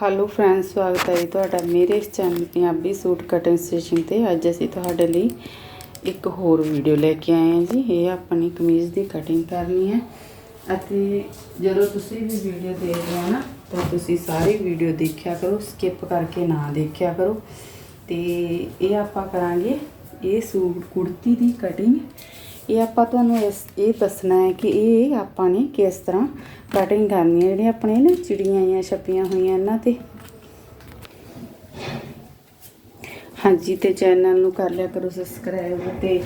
Hello friends ਸਵਾਗਤ ਹੈ ਜੀ ਤੁਹਾਡਾ ਮੇਰੇ ਇਸ channel Punjabi suit cutting stitching ਤੇ। ਅੱਜ ਅਸੀਂ ਤੁਹਾਡੇ ਲਈ ਇੱਕ ਹੋਰ ਵੀਡੀਓ ਲੈ ਕੇ ਆਏ ਹਾਂ ਜੀ। ਇਹ ਆਪਣੀ ਕਮੀਜ਼ ਦੀ ਕਟਿੰਗ ਕਰਨੀ ਹੈ। ਅਤੇ ਜਦੋਂ ਤੁਸੀਂ ਵੀ ਵੀਡੀਓ ਦੇਖ ਰਹੇ ਹੋ ਨਾ, ਤਾਂ ਤੁਸੀਂ ਸਾਰੀ ਵੀਡੀਓ ਦੇਖਿਆ ਕਰੋ ਸਕਿਪ ਕਰਕੇ ਨਾ ਦੇਖਿਆ ਕਰੋ। ਤੇ ਇਹ ਆਪਾਂ ਕਰਾਂਗੇ ਇਹ ਸੂਟ ਕੁੜਤੀ ਦੀ ਕਟਿੰਗ ਇਹ ਆਪਾਂ ਤੁਹਾਨੂੰ ਇਸ, ਇਹ ਦੱਸਣਾ ਹੈ ਕਿ ਇਹ ਆਪਾਂ ਨੇ ਕਿਸ ਤਰ੍ਹਾਂ ਕਟਿੰਗ ਕਰਨੀ ਹੈ, ਜਿਹੜੀਆਂ ਆਪਣੇ ਨਾ ਚਿੜੀਆਂ ਆਈਆਂ, ਛਪੀਆਂ ਹੋਈਆਂ ਇਹਨਾਂ ਤੇ। ਹਾਂਜੀ, ਤੇ ਚੈਨਲ ਨੂੰ ਕਰ ਲਿਆ ਕਰੋ ਸਬਸਕ੍ਰਾਈਬ ਤੇ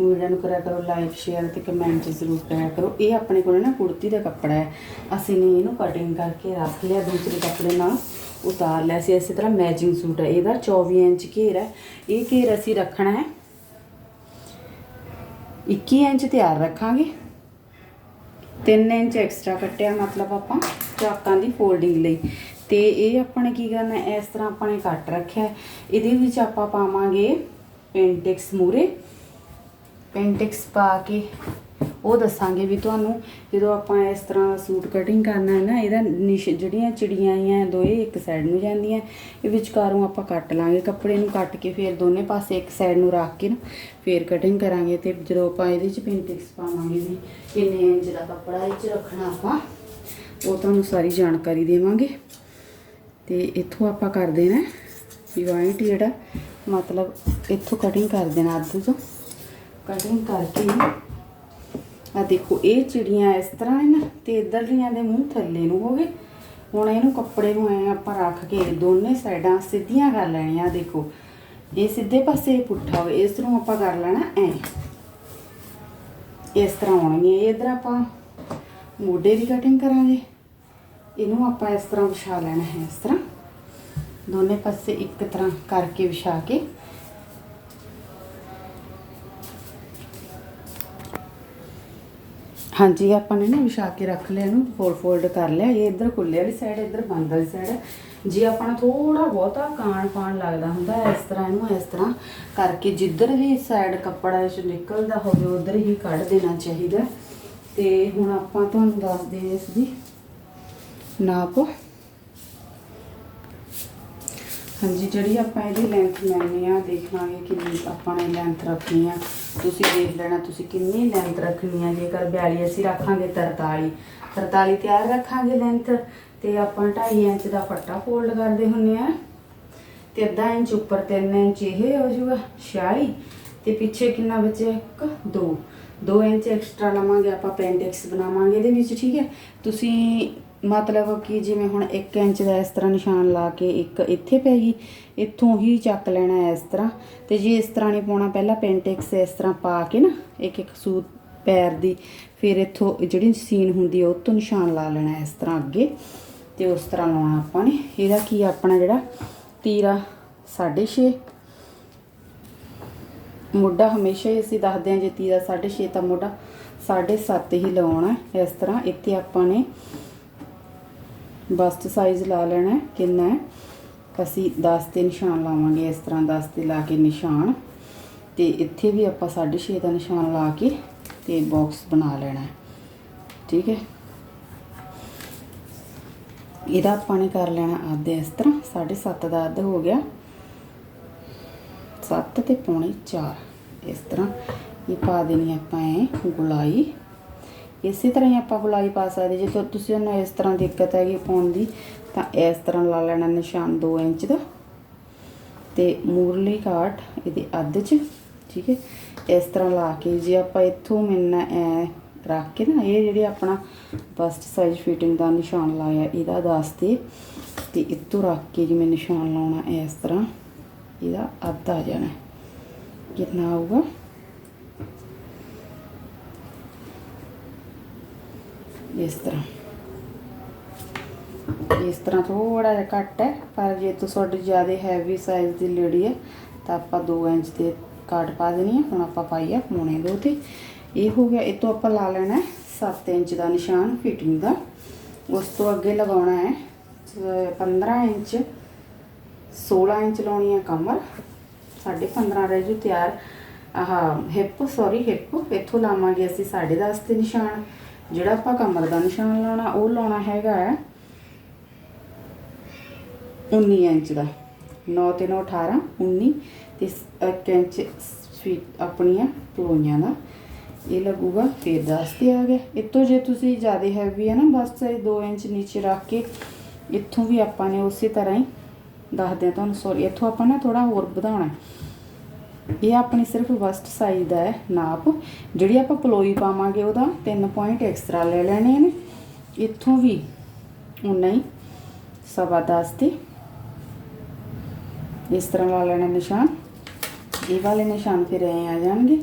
ਵੀਡੀਓ ਨੂੰ ਕਰਿਆ ਕਰੋ ਲਾਈਕ ਸ਼ੇਅਰ ਤੇ ਕਮੈਂਟ ਜ਼ਰੂਰ ਕਰਿਆ ਕਰੋ। ਇਹ ਆਪਣੇ ਕੋਲ ਨਾ ਕੁੜਤੀ ਦਾ ਕੱਪੜਾ ਹੈ। ਅਸੀਂ ਨੇ ਇਹਨੂੰ ਕਟਿੰਗ ਕਰਕੇ ਰੱਖ ਲਿਆ, ਦੂਸਰੇ ਕੱਪੜੇ ਨਾਲ ਉਤਾਰ ਲਿਆ ਸੀ। ਇਸੇ ਤਰ੍ਹਾਂ ਮੈਚਿੰਗ ਸੂਟ ਹੈ। ਇਹਦਾ 24 ਇੰਚ ਘੇਰ ਹੈ। ਇਹ ਘੇਰ ਅਸੀਂ ਰੱਖਣਾ ਹੈ। 21 ਇੰਚ ਤਿਆਰ ਰੱਖਾਂਗੇ। 3 ਇੰਚ ਐਕਸਟਰਾ ਕੱਟਿਆ ਮਤਲਬ ਆਪਾਂ ਚਾਕਾਂ ਦੀ ਫੋਲਡਿੰਗ ਲਈ। ਤੇ ਇਹ ਆਪਾਂ ਨੇ ਕੀ ਕਰਨਾ, ਇਸ ਤਰ੍ਹਾਂ ਆਪਾਂ ਨੇ ਕੱਟ ਰੱਖਿਆ। ਇਹਦੇ ਵਿੱਚ ਆਪਾਂ ਪਾਵਾਂਗੇ ਪੈਂਟਿਕਸ ਮੂਰੇ ਪੈਂਟਿਕਸ ਪਾ ਕੇ ਉਹ ਦੱਸਾਂਗੇ ਵੀ ਤੁਹਾਨੂੰ ਜਦੋਂ ਆਪਾਂ ਇਸ ਤਰ੍ਹਾਂ ਸੂਟ ਕਟਿੰਗ ਕਰਨਾ ਹੈ ਨਾ, ਇਹਦਾ ਨਿਸ਼ ਜਿਹੜੀਆਂ ਚਿੜੀਆਂ ਆਈਆਂ ਦੋਏ ਇੱਕ ਸਾਈਡ ਨੂੰ ਜਾਂਦੀਆਂ, ਇਹ ਵਿਚਕਾਰੋਂ ਆਪਾਂ ਕੱਟ ਲਾਂਗੇ, ਕੱਪੜੇ ਨੂੰ ਕੱਟ ਕੇ ਫਿਰ ਦੋਨੇ ਪਾਸੇ ਇੱਕ ਸਾਈਡ ਨੂੰ ਰੱਖ ਕੇ ਨਾ ਫਿਰ ਕਟਿੰਗ ਕਰਾਂਗੇ ਤੇ ਜਦੋਂ ਆਪਾਂ ਇਹਦੇ ਚ ਪੈਂਟਿਕਸ ਪਾਵਾਂਗੇ ਵੀ ਕਿੰਨੇ ਇੰਚ ਦਾ ਕੱਪੜਾ ਇਹ ਚ ਰੱਖਣਾ ਆਪਾਂ, ਉਹ ਤੁਹਾਨੂੰ ਸਾਰੀ ਜਾਣਕਾਰੀ ਦੇਵਾਂਗੇ। ਤੇ ਇੱਥੋਂ ਆਪਾਂ ਕਰ ਦੇਣਾ ਵਾਈਟ ਜਿਹੜਾ ਮਤਲਬ ਇੱਥੋਂ ਕਟਿੰਗ ਕਰ ਦੇਣਾ ਅੱਧ ਤੋਂ। ਕਟਿੰਗ ਕਰਕੇ ਆ ਦੇਖੋ, ਇਹ ਚਿੜੀਆਂ ਇਸ ਤਰ੍ਹਾਂ ਹਨ ਤੇ ਇਧਰਲੀਆਂ ਦੇ ਮੂੰਹ ਥੱਲੇ ਨੂੰ ਹੋਵੇ। ਹੁਣ ਇਹਨੂੰ ਕੱਪੜੇ ਨੂੰ ਐ ਆਪਾਂ ਰੱਖ ਕੇ ਦੋਨੇ ਸਾਈਡਾਂ ਸਿੱਧੀਆਂ ਕਰ ਲੈਣੀਆਂ ਦੇਖੋ। ਇਹ ਸਿੱਧੇ ਪਾਸੇ ਪੁੱਠਾ ਹੋਵੇ, ਇਸ ਤਰ੍ਹਾਂ ਆਪਾਂ ਕਰ ਲੈਣਾ ਐ। ਇਸ ਤਰ੍ਹਾਂ ਹੋਣਗੀਆਂ ਇਧਰ ਆਪਾਂ ਮੋਢੇ ਦੀ ਕਟਿੰਗ ਕਰਾਂਗੇ। ਇਹਨੂੰ ਆਪਾਂ ਇਸ ਤਰ੍ਹਾਂ ਵਿਛਾ ਲੈਣਾ ਹੈ, ਇਸ ਤਰ੍ਹਾਂ। ਦੋਨੇ ਪਾਸੇ ਇੱਕ ਤਰ੍ਹਾਂ ਕਰਕੇ ਵਿਛਾ ਕੇ ਹਾਂਜੀ, ਆਪਾਂ ਨੇ ਨਾ ਵਿਛਾ ਕੇ ਰੱਖ ਲਿਆ ਇਹਨੂੰ ਫੋਲਡ ਫੋਲਡ ਕਰ ਲਿਆ। ਇਹ ਇੱਧਰ ਖੁੱਲੇ ਵਾਲੀ ਸਾਈਡ ਇੱਧਰ ਬੰਦ ਵਾਲੀ ਸਾਈਡ ਜੇ ਆਪਣਾ ਥੋੜਾ ਬਹੁਤਾ ਕਾਣ ਪਾਣ ਲੱਗਦਾ ਹੁੰਦਾ, ਇਸ ਤਰ੍ਹਾਂ ਇਹਨੂੰ ਇਸ ਤਰ੍ਹਾਂ ਕਰਕੇ ਜਿੱਧਰ ਵੀ ਸਾਈਡ ਕੱਪੜਾ ਇਸ ਨਿਕਲਦਾ ਹੋਵੇ, ਉਧਰ ਹੀ ਕੱਢ ਦੇਣਾ ਚਾਹੀਦਾ। ਤੇ ਹੁਣ ਆਪਾਂ ਤੁਹਾਨੂੰ ਦੱਸਦੇ ਹਾਂ ਇਸ ਦੀ। ਨਾਪ। ਹਾਂਜੀ, ਜਿਹੜੀ ਆਪਾਂ ਇਹਦੀ ਲੈਂਥ ਲੈਣੀ ਆ ਦੇਖ ਲਾਂਗੇ ਕਿੰਨੀ ਆਪਾਂ ਨੇ ਲੈਂਥ ਰੱਖਣੀ ਆ। ਤੁਸੀਂ ਦੇਖ ਲੈਣਾ, ਤੁਸੀਂ ਕਿੰਨੀ ਲੈਂਥ ਰੱਖਣੀ ਆ। ਜੇਕਰ 42 ਅਸੀਂ ਰੱਖਾਂਗੇ 43 43 ਤਿਆਰ ਰੱਖਾਂਗੇ ਲੈਂਥ ਤੇ ਆਪਾਂ 2.5 ਇੰਚ ਦਾ ਫੱਟਾ ਫੋਲਡ ਕਰਦੇ ਹੁੰਨੇ ਆ ਤੇ ਅੱਧਾ ਇੰਚ ਉੱਪਰ 3 ਇੰਚ ਇਹ ਹੋ ਜਾਊਗਾ 46 ਤੇ ਪਿੱਛੇ ਕਿੰਨਾ ਬਚਿਆ? 1 2 2 ਇੰਚ ਐਕਸਟਰਾ ਲਵਾਂਗੇ, ਆਪਾਂ ਪੈਂਡਿਕਸ ਬਣਾਵਾਂਗੇ ਇਹਦੇ ਵਿੱਚ, ਠੀਕ ਹੈ? ਤੁਸੀਂ ਮਤਲਬ ਕਿ ਜਿਵੇਂ ਹੁਣ 1 ਇੰਚ ਦਾ ਇਸ ਤਰ੍ਹਾਂ ਨਿਸ਼ਾਨ ਲਾ ਕੇ ਇੱਕ ਇੱਥੇ ਪੈ ਗਈ, ਇੱਥੋਂ ਹੀ ਚੱਕ ਲੈਣਾ ਇਸ ਤਰ੍ਹਾਂ। ਤੇ ਜੇ ਇਸ ਤਰ੍ਹਾਂ ਨਹੀਂ ਪਾਉਣਾ, ਪਹਿਲਾਂ ਪੈਂਟਿਕਸ ਇਸ ਤਰ੍ਹਾਂ ਪਾ ਕੇ ਨਾ, ਇੱਕ ਇੱਕ ਸੂਤ ਪੈਰ ਦੀ, ਫਿਰ ਇੱਥੋਂ ਜਿਹੜੀ ਸੀਨ ਹੁੰਦੀ ਹੈ ਉਹ ਤੋਂ ਨਿਸ਼ਾਨ ਲਾ ਲੈਣਾ ਇਸ ਤਰ੍ਹਾਂ ਅੱਗੇ। ਤੇ ਉਸ ਤਰ੍ਹਾਂ ਲਾਉਣਾ ਆਪਾਂ ਨੇ। ਇਹਦਾ ਕੀ ਆਪਣਾ ਜਿਹੜਾ ਤੀਰਾ 6.5 ਮੋਢਾ ਹਮੇਸ਼ਾ ਹੀ ਅਸੀਂ ਦੱਸਦੇ ਹਾਂ, ਜੇ ਤੀਰਾ 6.5 ਤਾਂ ਮੋਢਾ 7.5 ਹੀ ਲਵਾਉਣਾ ਇਸ ਤਰ੍ਹਾਂ। ਇੱਥੇ ਆਪਾਂ ਨੇ ਬਸਟ ਸਾਈਜ਼ ਲਾ ਲੈਣਾ ਕਿੰਨਾ ਹੈ? ਅਸੀਂ 10 ਤੇ ਨਿਸ਼ਾਨ ਲਾਵਾਂਗੇ, ਇਸ ਤਰ੍ਹਾਂ 10 ਤੇ ਲਾ ਕੇ ਨਿਸ਼ਾਨ। ਤੇ ਇੱਥੇ ਵੀ ਆਪਾਂ 6.5 ਦਾ ਨਿਸ਼ਾਨ ਲਾ ਕੇ ਤੇ ਬਾਕਸ ਬਣਾ ਲੈਣਾ ਠੀਕ ਹੈ? ਇਹਦਾ ਆਪਾਂ ਨੇ ਕਰ ਲੈਣਾ ਅੱਧ ਇਸ ਤਰ੍ਹਾਂ 7.5 ਦਾ ਅੱਧ ਹੋ ਗਿਆ। 7 ਤੇ ਪੌਣੇ 4 ਇਸ ਤਰ੍ਹਾਂ। ਇਹ ਪਾ ਦੇਣੀ ਆਪਾਂ ਐ ਗੁਲਾਈ। ਇਸੇ ਤਰ੍ਹਾਂ ਹੀ ਆਪਾਂ ਗੁਲਾਈ ਪਾ ਸਕਦੇ ਜੇ ਤੁ- ਤੁਸੀਂ ਉਹਨੂੰ ਇਸ ਤਰ੍ਹਾਂ ਦਿੱਕਤ ਹੈਗੀ ਪਾਉਣ ਦੀ, ਤਾਂ ਇਸ ਤਰ੍ਹਾਂ ਲਾ ਲੈਣਾ ਨਿਸ਼ਾਨ 2 ਇੰਚ ਦਾ। ਤੇ ਮੂਰਲੀ ਕਾਟ ਇਹਦੇ ਅੱਧ 'ਚ, ਠੀਕ ਹੈ। ਇਸ ਤਰ੍ਹਾਂ ਲਾ ਕੇ ਜੇ ਆਪਾਂ ਇੱਥੋਂ ਮਿਲਣਾ ਐ ਰੱਖ ਕੇ ਨਾ, ਇਹ ਜਿਹੜੇ ਆਪਣਾ ਬਸਟ ਸਾਈਜ਼ ਫਿਟਿੰਗ ਦਾ ਨਿਸ਼ਾਨ ਲਾਇਆ, ਇਹਦਾ ਦੱਸ ਤੇ ਤੇ ਇੱਥੋਂ ਰੱਖ ਕੇ ਜਿਵੇਂ ਨਿਸ਼ਾਨ ਲਾਉਣਾ, ਇਸ ਤਰ੍ਹਾਂ ਇਹਦਾ ਅੱਧ ਆ ਜਾਣਾ। ਕਿੰਨਾ ਆਊਗਾ? ਇਸ ਤਰ੍ਹਾਂ ਇਸ ਤਰ੍ਹਾਂ ਥੋੜਾ ਜਿਹਾ ਘੱਟ ਹੈ, ਪਰ ਜੇ ਤੁਸੀਂ ਤੁਹਾਡੀ ਜ਼ਿਆਦਾ ਹੈਵੀ ਸਾਈਜ਼ ਦੀ ਲੇਡੀ ਹੈ, ਤਾਂ ਆਪਾਂ 2 ਇੰਚ ਦੇ ਕਾਟ ਪਾ ਦੇਣੀ ਹੈ, ਹੁਣ ਆਪਾਂ ਪਾਈ ਆ ਪੌਣੇ ਦੋ ਤੇ। ਇਹ ਹੋ ਗਿਆ, ਇਹ ਤੋਂ ਆਪਾਂ ਲਾ ਲੈਣਾ ਹੈ 7 ਇੰਚ ਦਾ ਨਿਸ਼ਾਨ ਫਿਟਿੰਗ ਦਾ। ਉਸ ਤੋਂ ਅੱਗੇ ਲਗਾਉਣਾ ਹੈ, ਅਹ 15 ਇੰਚ 16 ਇੰਚ ਲਾਉਣੀ ਹੈ ਕਮਰ। 15.5 ਰਹਿ ਜੂ ਤਿਆਰ। ਆਹ ਹਿੱਪ ਸੌਰੀ ਹਿੱਪ ਇੱਥੋਂ ਲਾਵਾਂਗੇ ਅਸੀਂ 10.5 ਤੇ ਨਿਸ਼ਾਨ। ਜਿਹੜਾ ਆਪਾਂ ਕਮਰ ਦਾ ਨਿਸ਼ਾਨ ਲਾਉਣਾ, ਉਹ ਲਾਉਣਾ ਹੈਗਾ ਹੈ 19 ਇੰਚ ਦਾ। 9 ਤੇ 9 18 19 ਤੇ 1 ਇੰਚ ਸਵੀਟ ਆਪਣੀਆਂ ਪਲੋਈਆਂ ਦਾ। ਇਹ ਲੱਗੂਗਾ, ਫਿਰ 10 ਤੇ ਆ ਗਿਆ। ਇਤੋਂ ਜੇ ਤੁਸੀਂ ਜ਼ਿਆਦਾ ਹੈਵੀ ਹੈ ਨਾ, ਬਸ 2 ਇੰਚ ਨੀਚੇ ਰੱਖ ਕੇ ਇੱਥੋਂ ਵੀ ਆਪਾਂ ਨੇ ਉਸੇ ਤਰ੍ਹਾਂ ਹੀ ਦੱਸਦੇ ਆ ਤੁਹਾਨੂੰ ਸੌਰੀ ਇੱਥੋਂ ਆਪਾਂ ਨਾ ਥੋੜਾ ਹੋਰ ਵਧਾਉਣਾ ਇਹ ਆਪਣੀ ਸਿਰਫ ਵਸਟ ਸਾਈਜ਼ ਦਾ ਹੈ ਨਾਪ। ਜਿਹੜੀ ਆਪਾਂ ਪਲੋਈ ਪਾਵਾਂਗੇ ਉਹਦਾ 3 ਪੁਆਇੰਟ ਐਕਸਟਰਾ ਲੈ ਲੈਣੇ ਨੇ। ਇੱਥੋਂ ਵੀ ਉਨਾ ਹੀ ਸਵਾ ਦਸ ਤੇ ਇਸ ਤਰ੍ਹਾਂ ਲਾ ਲੈਣਾ ਨਿਸ਼ਾਨ। ਇਹ ਵਾਲੇ ਨਿਸ਼ਾਨ ਫਿਰ ਐ ਆ ਜਾਣਗੇ।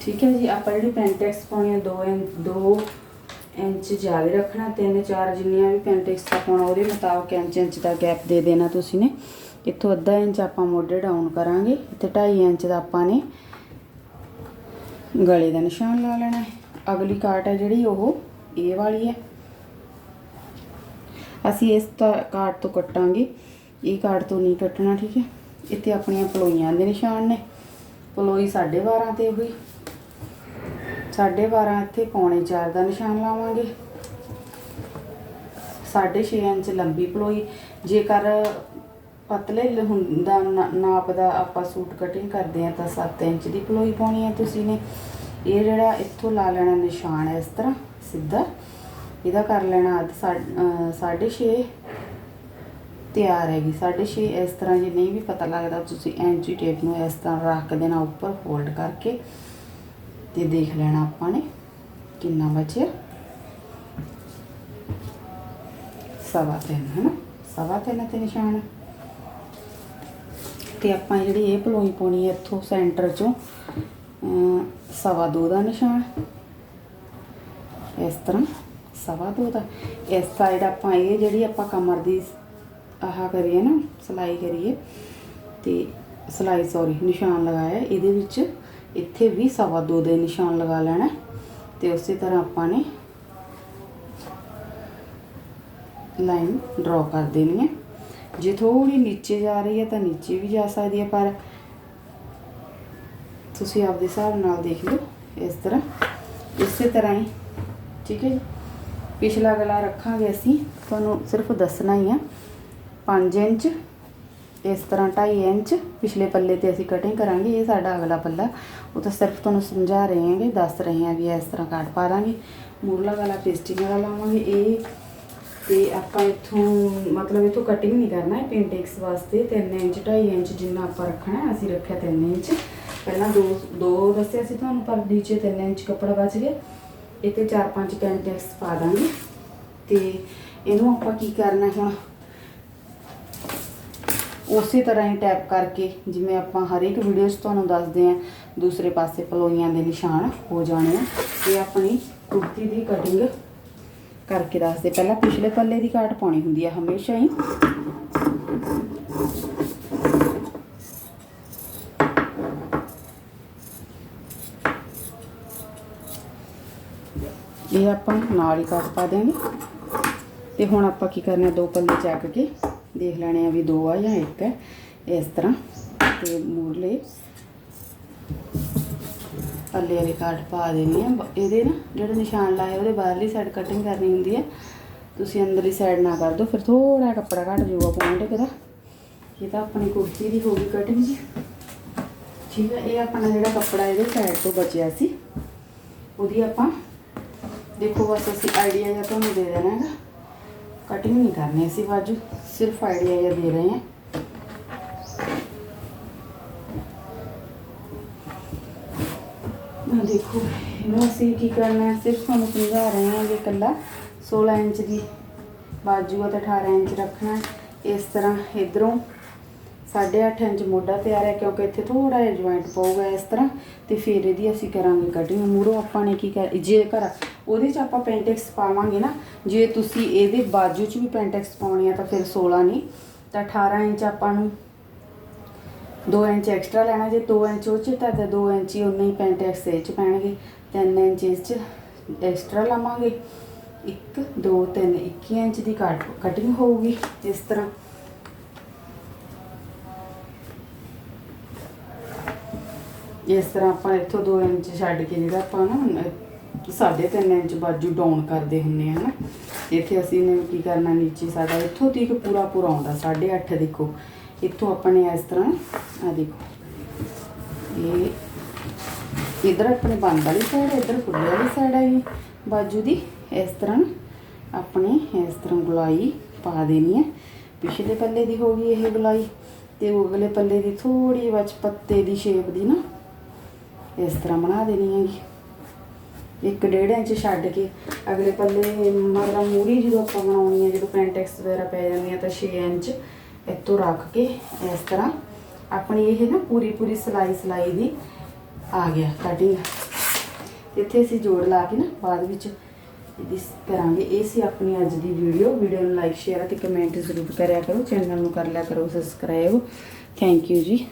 ਠੀਕ ਹੈ ਜੀ, ਆਪਾਂ ਜਿਹੜੀ ਪੈਂਟੈਕਸ ਪਾਉਣੀ ਹੈ 2 ਇੰਚ 2 ਇੰਚ ਜ਼ਿਆਦਾ ਰੱਖਣਾ 3 4 ਜਿੰਨੀਆਂ ਵੀ ਪੈਂਟੈਕਸ ਦਾ ਪਾਉਣਾ ਉਹਦੇ ਮੁਤਾਬਕ ਇੰਚ ਇੰਚ ਦਾ ਗੈਪ ਦੇ ਦੇਣਾ ਤੁਸੀਂ ਨੇ। ਇੱਥੋਂ ਅੱਧਾ ਇੰਚ ਆਪਾਂ ਮੋਢੇ ਡਾਊਨ ਕਰਾਂਗੇ। ਤੇ 2.5 ਇੰਚ ਦਾ ਆਪਾਂ ਨੇ ਗਲੇ ਦਾ ਨਿਸ਼ਾਨ ਲਾ ਲੈਣਾ ਹੈ। ਅਗਲੀ ਕਾਟ ਹੈ ਜਿਹੜੀ, ਉਹ ਇਹ ਵਾਲੀ ਹੈ। ਅਸੀਂ ਇਸ ਤਾਂ ਕਾਟ ਤੋਂ ਕੱਟਾਂਗੇ। ਇਹ ਕਾਟ ਤੋਂ ਨਹੀਂ ਕੱਟਣਾ, ਠੀਕ ਹੈ? ਇੱਥੇ ਆਪਣੀਆਂ ਪਲੋਈਆਂ ਦੇ ਨਿਸ਼ਾਨ ਨੇ। ਪਲੋਈ 12.5 ਤੇ ਹੋਈ। 12.5 ਇੱਥੇ ਪੌਣੇ 4 ਦਾ ਨਿਸ਼ਾਨ ਲਾਵਾਂਗੇ। 6.5 ਇੰਚ ਲੰਬੀ ਪਲੋਈ। ਜੇਕਰ ਪਤਲੇ ਹੁੰਦਾ ਨਾ- ਨਾਪ ਦਾ ਆਪਾਂ ਸੂਟ ਕਟਿੰਗ ਕਰਦੇ ਆ ਤਾਂ 7 ਇੰਚ ਦੀ ਪਲੋਈ ਪਾਉਣੀ ਹੈ ਤੁਸੀਂ ਨੇ। ਇਹ ਜਿਹੜਾ ਇੱਥੋਂ ਲਾ ਲੈਣਾ ਨਿਸ਼ਾਨ ਹੈ ਇਸ ਤਰ੍ਹਾਂ, ਸਿੱਧਾ। ਇਹਦਾ ਕਰ ਲੈਣਾ ਅੱਧ 6.5 ਤਿਆਰ ਹੈਗੀ। 6.5 ਇਸ ਤਰ੍ਹਾਂ ਜੇ ਨਹੀਂ ਵੀ ਪਤਾ ਲੱਗਦਾ, ਤੁਸੀਂ ਐਂਚੀ ਟੇਪ ਨੂੰ ਇਸ ਤਰ੍ਹਾਂ ਰੱਖ ਦੇਣਾ ਉੱਪਰ ਫੋਲਡ ਕਰਕੇ। ਤੇ ਦੇਖ ਲੈਣਾ ਆਪਾਂ ਨੇ ਕਿੰਨਾ ਬਚਿਆ। ਸਵਾ ਤਿੰਨ ਹੈ ਨਾ ਸਵਾ ਤਿੰਨ ਤੇ ਨਿਸ਼ਾਨ। ਹੈ। ਤੇ ਆਪਾਂ ਜਿਹੜੀ ਇਹ ਪਲੋਈ ਪਾਉਣੀ ਹੈ ਇੱਥੋਂ ਸੈਂਟਰ ਚੋਂ ਸਵਾ ਦੋ ਦਾ ਨਿਸ਼ਾਨ। ਇਸ ਤਰ੍ਹਾਂ ਸਵਾ ਦੋ ਦਾ। ਇਸ ਸਾਈਡ ਆਪਾਂ ਇਹ ਜਿਹੜੀ ਆਪਾਂ ਕਮਰ ਦੀ ਆਹ ਕਰੀਏ ਨਾ, ਸਲਾਈ ਕਰੀਏ, ਤੇ ਸਲਾਈ ਸੌਰੀ ਨਿਸ਼ਾਨ ਲਗਾਇਆ, ਇਹਦੇ ਵਿੱਚ ਇੱਥੇ ਵੀ ਸਵਾ ਦੋ ਦੇ ਨਿਸ਼ਾਨ ਲਗਾ ਲੈਣਾ ਤੇ ਉਸੇ ਤਰ੍ਹਾਂ ਆਪਾਂ ਨੇ ਲਾਈਨ ਡਰਾ ਕਰ ਦੇਣੀ ਹੈ। ਜੇ ਥੋੜੀ ਨੀਚੇ ਜਾ ਰਹੀ ਹੈ ਤਾਂ ਨੀਚੇ ਵੀ ਜਾ ਸਕਦੀ ਹੈ, ਪਰ ਤੁਸੀਂ ਆਪਦੇ ਹਿਸਾਬ ਨਾਲ ਦੇਖ ਲਓ ਇਸ ਤਰ੍ਹਾਂ। ਇਸੇ ਤਰ੍ਹਾਂ ਹੀ, ਠੀਕ ਹੈ ਜੀ। ਪਿਛਲਾ ਗਲਾ ਰੱਖਾਂਗੇ ਅਸੀਂ, ਤੁਹਾਨੂੰ ਸਿਰਫ ਦੱਸਣਾ ਹੀ ਆ। 5 ਇੰਚ ਇਸ ਤਰ੍ਹਾਂ 2.5 ਇੰਚ ਪਿਛਲੇ ਪੱਲੇ ਤੇ ਅਸੀਂ ਕਟਿੰਗ ਕਰਾਂਗੇ, ਇਹ ਸਾਡਾ ਅਗਲਾ ਪੱਲਾ। ਉਹ ਤਾਂ ਸਿਰਫ ਤੁਹਾਨੂੰ ਸਮਝਾ ਰਹੇ ਹਾਂਗੇ, ਦੱਸ ਰਹੇ ਹਾਂ ਵੀ ਇਸ ਤਰ੍ਹਾਂ ਕਾਟ ਪਾ ਦਾਂਗੇ। ਮੂਰਲਾ ਵਾਲਾ ਪੇਸਟਿੰਗ ਵਾਲਾ ਲਾਵਾਂਗੇ। ਇਹ ਤੇ ਆਪਾਂ ਇੱਥੋਂ, ਮਤਲਬ ਇਥੋਂ ਕਟਿੰਗ ਨਹੀਂ ਕਰਨਾ ਹੈ ਪੇਂਟੈਕਸ ਵਾਸਤੇ 3 ਇੰਚ 2.5 ਇੰਚ ਜਿੰਨਾ ਆਪਾਂ ਰੱਖਣਾ ਅਸੀਂ ਰੱਖਿਆ 3 ਇੰਚ। ਪਹਿਲਾਂ ਦੋ ਦੋ ਦੱਸਿਆ ਸੀ ਤੁਹਾਨੂੰ, ਪਰ ਨੀਚੇ 3 ਇੰਚ ਕੱਪੜਾ ਬਚ ਗਿਆ। ਇਹ ਤੇ 4-5 ਪੇਂਟਿੰਗਸ ਪਾ ਦਾਂਗੇ। ਤੇ ਇਹਨੂੰ ਆਪਾਂ ਕੀ ਕਰਨਾ ਹੁਣ? ਉਸੇ ਤਰ੍ਹਾਂ ਹੀ ਟੈਪ ਕਰਕੇ ਜਿਵੇਂ ਆਪਾਂ ਹਰ ਇੱਕ ਵੀਡੀਓ 'ਚ ਤੁਹਾਨੂੰ ਦੱਸਦੇ ਆ ਦੂਸਰੇ ਪਾਸੇ ਪਲੋਈਆਂ ਦੇ ਨਿਸ਼ਾਨ ਹੋ ਜਾਣੇ ਆ। ਇਹ ਆਪਣੀ ਕੁੜਤੀ ਦੀ ਕਟਿੰਗ ਕਰਕੇ ਦੱਸਦੇ। ਪਹਿਲਾਂ ਪਿਛਲੇ ਪੱਲੇ ਦੀ ਕਾਟ ਪਾਉਣੀ ਹੁੰਦੀ ਆ ਹਮੇਸ਼ਾ ਹੀ। ਇਹ ਆਪਾਂ ਨਾਲ ਹੀ ਕਾਟ ਪਾ ਦਿਆਂਗੇ ਤੇ ਹੁਣ ਆਪਾਂ ਕੀ ਕਰਨਾ, ਦੋ ਪੱਲੇ ਚੱਕ ਕੇ ਦੇਖ ਲੈਣੇ ਆ ਵੀ ਦੋ ਆ ਜਾਂ ਇੱਕ ਹੈ। ਇਸ ਤਰ੍ਹਾਂ ਤੇ ਮੂਰਲੇ ਪੱਲੇ ਵਾਲੇ ਕਾਟ ਪਾ ਦੇਣੀ ਆ। ਬ- ਇਹਦੇ ਨਾ ਜਿਹੜੇ ਨਿਸ਼ਾਨ ਲਾਏ ਉਹਦੇ ਬਾਹਰਲੀ ਸਾਈਡ ਕਟਿੰਗ ਕਰਨੀ ਹੁੰਦੀ ਹੈ ਤੁਸੀਂ ਅੰਦਰਲੀ ਸਾਈਡ ਨਾ ਕਰ ਦਿਓ ਫਿਰ ਥੋੜਾ ਕੱਪੜਾ ਘੱਟ ਜਾਊਗਾ ਪੌਂਡੇ ਦਾ ਇਹ ਤਾਂ ਆਪਣੀ ਕੁਰਤੀ ਦੀ ਹੋ ਗਈ ਕਟਿੰਗ ਜੀ। ਠੀਕ ਹੈ ਇਹ ਆਪਣਾ ਜਿਹੜਾ ਕੱਪੜਾ ਇਹਦੇ ਸਾਈਡ ਤੋਂ ਬਚਿਆ ਸੀ। ਉਹਦੀ ਆਪਾਂ ਦੇਖੋ ਬਸ ਅਸੀਂ ਆਈਡੀਆ ਜਿਹਾ ਤੁਹਾਨੂੰ ਦੇ ਦੇਣਾ ਹੈਗਾ। ਕਟਿੰਗ ਨਹੀਂ ਕਰਨੀ ਅਸੀਂ ਬਾਜੂ। ਸਿਰਫ ਆਈਡੀਆ ਜਿਹਾ ਦੇ ਰਹੇ ਹਾਂ। ਦੇਖੋ, ਇਹਨੂੰ ਅਸੀਂ ਕੀ ਕਰਨਾ ਹੈ? ਸਿਰਫ ਤੁਹਾਨੂੰ ਸਮਝਾ ਰਹੇ ਹਾਂ ਕਿ ਇਕੱਲਾ 16 ਇੰਚ ਦੀ ਬਾਜੂ ਅਤੇ 18 ਇੰਚ ਰੱਖਣਾ ਇਸ ਤਰ੍ਹਾਂ ਇਧਰੋਂ 8.5 ਇੰਚ ਮੋਢਾ ਤਿਆਰ ਹੈ ਕਿਉਂਕਿ ਇੱਥੇ ਥੋੜਾ ਜਿਹਾ ਜੁਆਇੰਟ ਪਊਗਾ ਇਸ ਤਰ੍ਹਾਂ ਤੇ ਫਿਰ ਇਹਦੀ ਅਸੀਂ ਕਰਾਂਗੇ ਕਟਿੰਗ ਮੂਰੋਂ ਆਪਾਂ ਨੇ ਕੀ ਕਰ ਜੇਕਰ ਉਹਦੇ 'ਚ ਆਪਾਂ ਪੈਂਟੈਕਸ ਪਾਵਾਂਗੇ ਨਾ, ਜੇ ਤੁਸੀਂ ਇਹਦੇ ਬਾਜੂ 'ਚ ਵੀ ਪੈਂਟੈਕਸ ਪਾਉਣੀ ਆ ਤਾਂ ਫਿਰ 16 ਨਹੀਂ ਤਾਂ 18 ਇੰਚ ਆਪਾਂ ਨੂੰ 2 ਇੰਚ ਐਕਸਟਰਾ ਲੈਣਾ, ਜੇ 2 ਇੰਚ ਉਹ 'ਚ ਤਾਂ 2 ਇੰਚ ਹੀ ਉਨਾ ਹੀ ਪੈਂਟੈਕਸ ਇਹ 'ਚ ਪੈਣਗੇ। 3 ਇੰਚ ਇਸ 'ਚ ਐਕਸਟਰਾ ਲਾਵਾਂਗੇ। 1 2 3 21 ਇੰਚ ਦੀ ਕੱਟ ਕਟਿੰਗ ਹੋਊਗੀ ਇਸ ਤਰ੍ਹਾਂ। ਇਸ ਤਰ੍ਹਾਂ ਆਪਾਂ ਇੱਥੋਂ 2 ਇੰਚ ਛੱਡ ਕੇ ਜਿਹੜਾ ਆਪਾਂ ਨਾ 3.5 ਇੰਚ ਬਾਜੂ ਡਾਊਨ ਕਰਦੇ ਹੁੰਨੇ ਆ ਨਾ, ਇੱਥੇ ਅਸੀਂ ਨੇ ਕੀ ਕਰਨਾ, ਨੀਚੇ ਸਾਡਾ ਇੱਥੋਂ ਤੀਕ ਪੂਰਾ ਪੂਰਾ ਆਉਂਦਾ 8.5 ਦੇਖੋ, ਇੱਥੋਂ ਆਪਾਂ ਨੇ ਇਸ ਤਰ੍ਹਾਂ ਆ ਦੇਖੋ, ਇਹ ਇਧਰ ਆਪਣੇ ਬੰਦ ਵਾਲੀ ਸਾਈਡ ਇਧਰ ਖੁੱਲੇ ਵਾਲੀ ਸਾਈਡ ਹੈਗੀ ਬਾਜੂ ਦੀ, ਇਸ ਤਰ੍ਹਾਂ ਆਪਣੇ ਇਸ ਤਰ੍ਹਾਂ ਗੁਲਾਈ ਪਾ ਦੇਣੀ ਹੈ ਪਿਛਲੇ ਪੱਲੇ ਦੀ ਹੋ ਗਈ ਇਹ ਗੁਲਾਈ, ਤੇ ਅਗਲੇ ਪੱਲੇ ਦੀ ਥੋੜੀ ਜਿਹੀ ਪੱਤੇ ਦੀ ਸ਼ੇਪ ਦੀ ਨਾ ਇਸ ਤਰ੍ਹਾਂ ਬਣਾ ਦੇਣੀ ਹੈਗੀ ਇੱਕ ਡੇਢ ਇੰਚ ਛੱਡ ਕੇ ਅਗਲੇ ਪੱਲੇ ਮਤਲਬ ਮੂਰੀ ਜਦੋਂ ਆਪਾਂ ਬਣਾਉਣੀ ਹੈ ਜਦੋਂ ਪੈਂਟੈਕਸ ਵਗੈਰਾ ਪੈ ਜਾਂਦੀਆਂ ਤਾਂ 6 ਇੰਚ ਇੱਥੋਂ ਰੱਖ ਕੇ ਇਸ ਤਰ੍ਹਾਂ ਆਪਣੀ ਇਹ ਨਾ ਪੂਰੀ ਪੂਰੀ ਸਲਾਈ ਸਲਾਈ ਦੀ ਆ ਗਿਆ ਕਟਿੰਗ ਇੱਥੇ ਅਸੀਂ ਜੋੜ ਲਾ ਕੇ ਨਾ ਬਾਅਦ ਵਿੱਚ ਇਹਦੀ ਕਰਾਂਗੇ। ਇਹ ਸੀ ਆਪਣੀ ਅੱਜ ਦੀ ਵੀਡੀਓ ਵੀਡੀਓ ਨੂੰ ਲਾਈਕ ਸ਼ੇਅਰ ਅਤੇ ਕਮੈਂਟ ਜ਼ਰੂਰ ਕਰਿਆ ਕਰੋ। ਚੈਨਲ ਨੂੰ ਕਰ ਲਿਆ ਕਰੋ ਸਬਸਕ੍ਰਾਈਬ ਥੈਂਕ ਯੂ ਜੀ।